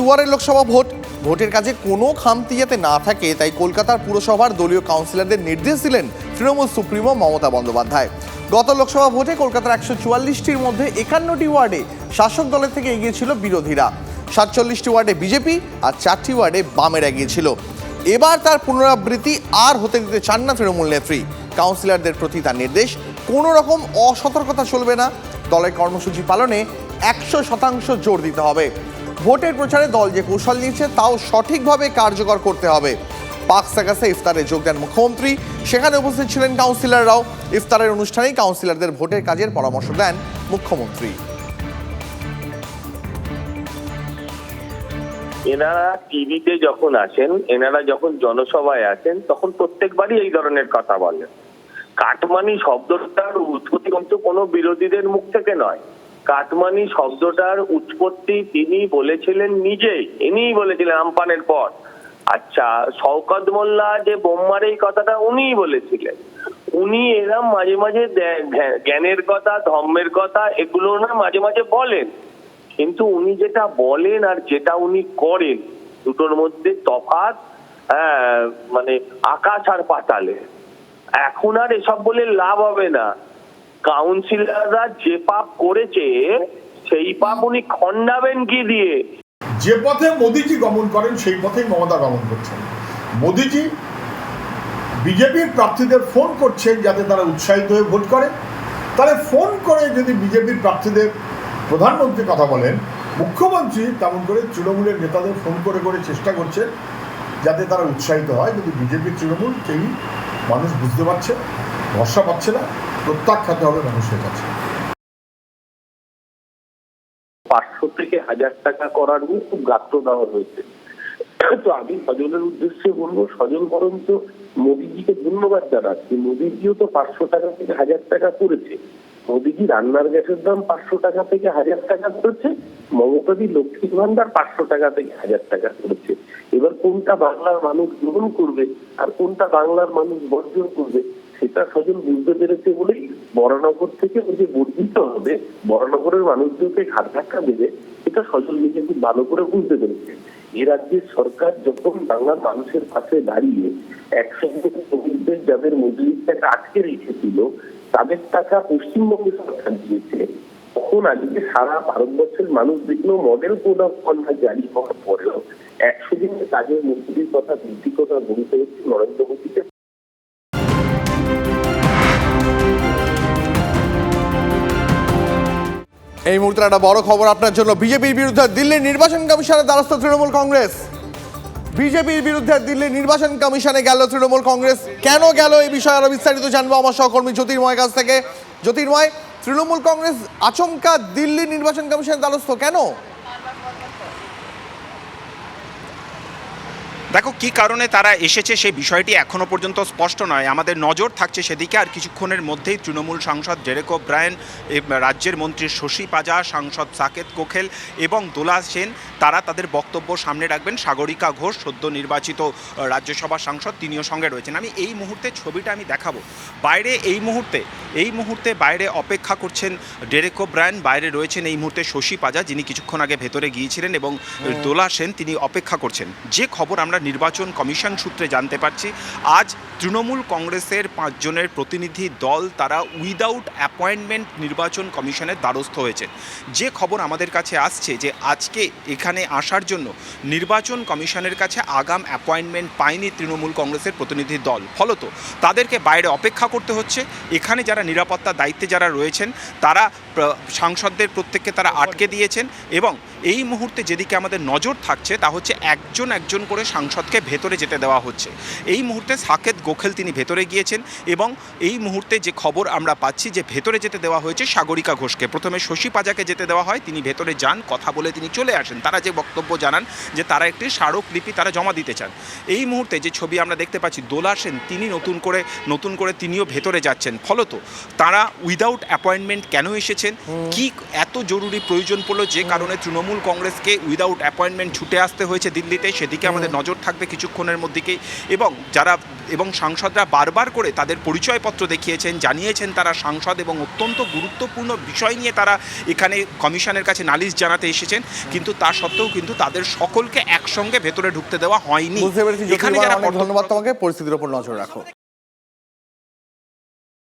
দুয়ারে লোকসভা ভোট। ভোটের কাজে কোনো খামতি যাতে না থাকে, তাই কলকাতার পুরসভার দলীয় কাউন্সিলরদের নির্দেশ দিলেন তৃণমূল সুপ্রিমো মমতা বন্দ্যোপাধ্যায়। গত লোকসভা ভোটে কলকাতার একশো চুয়াল্লিশটির মধ্যে একান্নটি ওয়ার্ডে শাসক দলের থেকে এগিয়েছিল বিরোধীরা। সাতচল্লিশটি ওয়ার্ডে বিজেপি আর চারটি ওয়ার্ডে বামেরা এগিয়েছিল এবার তার পুনরাবৃত্তি আর হতে দিতে চান না তৃণমূল নেত্রী। কাউন্সিলরদের প্রতি তার নির্দেশ, কোনো রকম অসতর্কতা চলবে না। দলের কর্মসূচি পালনে একশো শতাংশ জোর দিতে হবে। ভোটের প্রচারে দল যে কৌশল নিয়েছে, তাও সঠিকভাবে কার্যকর করতে হবে। পাক সাকাসে ইফতারে যোগ দেন মুখ্যমন্ত্রী। সেখানে উপস্থিত ছিলেন কাউন্সিলররাও ইফতারের অনুষ্ঠানেই কাউন্সিলরদের ভোটের কাজের পরামর্শ দেন মুখ্যমন্ত্রী। এনারা টিভিতে যখন আসেন, এনারা যখন জনসভায় আসেন, তখন প্রত্যেকবারই এই ধরনের কথা বলেন। কাটমানি শব্দটার উৎপত্তি কিন্তু কোনো বিরোধীদের মুখ থেকে নয়। কাটমানি শব্দটার উৎপত্তি তিনি বলেছিলেন নিজেই ইনিই বলেছিলেন আমপানের পর। আচ্ছা শওকত মোল্লা যে বোম্মার এই কথাটা উনিই বলেছিলেন। উনি এরম মাঝে মাঝে জ্ঞানের কথা ধর্মের কথা এগুলো না মাঝে মাঝে বলেন। কিন্তু উনি যেটা বলেন আর যেটা উনি করেন দুটোর মধ্যে তফাৎ হ্যাঁ, মানে আকাশ আর পাতালে। এখন আর এসব বলে লাভ হবে না। কাউন্সিলররা যে পাপ করেছে, সেই পাপ উনি খণ্ডাবেন কি দিয়ে? যে পথে মোদিজি গমন করেন, সেই পথেই মমতা গমন করছেন। মোদিজি বিজেপির প্রার্থীদের ফোন করছেন যাতে তারা উৎসাহিত হয়ে ভোট করে। তাহলে ফোন করে যদি বিজেপির প্রার্থীদের প্রধানমন্ত্রী কথা বলেন, মুখ্যমন্ত্রী তেমন করে তৃণমূলের নেতাদের ফোন করে করে চেষ্টা করছেন যাতে তারা উৎসাহিত হয়। কিন্তু বিজেপির তৃণমূল, কেউই মানুষ বুঝতে পারছে ভরসা পাচ্ছে না, প্রত্যাখ্যাত হবে মানুষের কাছে। পাঁচশো থেকে হাজার টাকা করার নিয়ে খুব গাত্র দেওয়া হয়েছে। তো আমি সজলের উদ্দেশ্যে বলব সজল বরং তো মোদিজিকে ধন্যবাদ জানাচ্ছি। মোদিজিও তো পাঁচশো টাকা থেকে হাজার টাকা করেছে। মোদিজি রান্নার গ্যাসের দাম পাঁচশো টাকা থেকে হাজার টাকা করেছে, মমতাদি লক্ষ্মীর ভান্ডার পাঁচশো টাকা থেকে হাজার টাকা করেছে। এবার কোনটা বাংলার মানুষ গ্রহণ করবে আর কোনটা বাংলার মানুষ বর্জন করবে সেটা সজল বুঝতে পেরেছে বলেই বরানগর থেকে ওই যে বর্ধিত হবে বরানগরের মানুষদেরকে ঘাট ধাক্কা দেবে এটা সজল নিজে খুব ভালো করে বুঝতে পেরেছে। এ রাজ্যের সরকার যখন বাংলার মানুষের পাশে দাঁড়িয়ে একসঙ্গে শ্রমিকদের যাদের মজুরির টাকা আটকে রেখেছিল, তাদের টাকা পশ্চিমবঙ্গ সরকার দিয়েছে, তখন আজকে সারা ভারতবর্ষের মানুষ দেখল মডেল কোড অফ কন্ডাক্ট জারি হওয়ার পরেও একশো দিনের কাজের মজুরির কথা বৃদ্ধির কথা বলতে হচ্ছে নরেন্দ্র মোদীকে এই মুহূর্তে একটা বড় খবর আপনার জন্য। বিজেপির বিরুদ্ধে দিল্লির নির্বাচন কমিশনের দ্বারস্থ তৃণমূল কংগ্রেস। বিজেপির বিরুদ্ধে দিল্লির নির্বাচন কমিশনে গেল তৃণমূল কংগ্রেস। কেন গেল এই বিষয়ে আরও বিস্তারিত জানব আমার সহকর্মী জ্যোতির্ময় কাছ থেকে। জ্যোতির্ময়, তৃণমূল কংগ্রেস আচমকা দিল্লি নির্বাচন কমিশনের দ্বারস্থ কেন? দেখো কি কারণে তারা এসেছে সেই বিষয়টি এখনও পর্যন্ত স্পষ্ট নয়। আমাদের নজর থাকছে সেদিকে আর কিছুক্ষণের মধ্যেই তৃণমূল সাংসদ জেরেকো ব্রায়ন রাজ্যের মন্ত্রী শশী পাজা সাংসদ সাকেত কোখেল এবং দোলা সেন তারা তাদের বক্তব্য সামনে রাখবেন। সাগরিকা ঘোষ সদ্য নির্বাচিত রাজ্যসভা সাংসদ তিনিও সঙ্গে রয়েছেন। আমি এই মুহূর্তে ছবিটা আমি দেখাবো। বাইরে এই মুহূর্তে এই মুহূর্তে বাইরে অপেক্ষা করছেন ডেরেকো ব্রায়ন বাইরে রয়েছেন এই মুহূর্তে শশী পাজা যিনি কিছুক্ষণ আগে ভেতরে গিয়েছিলেন এবং দোলা সেন তিনি অপেক্ষা করছেন। যে খবর আমরা নির্বাচন কমিশন সূত্রে জানতে পারছি, আজ তৃণমূল কংগ্রেসের পাঁচজনের প্রতিনিধি দল তারা উইদাউট অ্যাপয়েন্টমেন্ট নির্বাচন কমিশনের দ্বারস্থ হয়েছে। যে খবর আমাদের কাছে আসছে যে আজকে এখানে আসার জন্য নির্বাচন কমিশনের কাছে আগাম অ্যাপয়েন্টমেন্ট পায়নি তৃণমূল কংগ্রেসের প্রতিনিধি দল। ফলত তাদেরকে বাইরে অপেক্ষা করতে হচ্ছে। এখানে যারা নিরাপত্তা দায়িত্বে যারা রয়েছেন, তারা সাংসদদের প্রত্যেককে তারা আটকে দিয়েছেন এবং এই মুহূর্তে যেদিকে আমাদের নজর থাকছে তা হচ্ছে একজন একজন করে সাংসদকে ভেতরে যেতে দেওয়া হচ্ছে। এই মুহূর্তে সাকেত গোখেল তিনি ভেতরে গিয়েছেন এবং এই মুহূর্তে যে খবর আমরা পাচ্ছি যে ভেতরে যেতে দেওয়া হয়েছে সাগরিকা ঘোষকে। প্রথমে শশী পাজাকে যেতে দেওয়া হয় তিনি ভেতরে যান কথা বলে তিনি চলে আসেন। তারা যে বক্তব্য জানান যে তারা একটি স্মারকলিপি তারা জমা দিতে চান। এই মুহূর্তে যে ছবি আমরা দেখতে পাচ্ছি দোলা সেন তিনি নতুন করে নতুন করে তিনিও ভেতরে যাচ্ছেন। ফলত তারা উইদাউট অ্যাপয়েন্টমেন্ট কেন এসেছেন? কি এত জরুরি প্রয়োজন পড়ল যে কারণে তৃণমূল কংগ্রেসকে উইদাউট অ্যাপয়েন্টমেন্ট ছুটে আসতে হয়েছে দিল্লিতে সেদিকে আমাদের নজর থাকবে কিছুক্ষণের মধ্যেকেই এবং যারা এবং সাংসদরা বারবার করে তাদের পরিচয়পত্র দেখিয়েছেন জানিয়েছেন তারা সাংসদ এবং অত্যন্ত গুরুত্বপূর্ণ বিষয় নিয়ে তারা এখানে কমিশনের কাছে নালিশ জানাতে এসেছেন। কিন্তু তা সত্ত্বেও কিন্তু তাদের সকলকে একসঙ্গে ভেতরে ঢুকতে দেওয়া হয়নি। এখানে যারা ধন্যবাদ তোমাকে। পরিস্থিতির উপর নজর রাখো।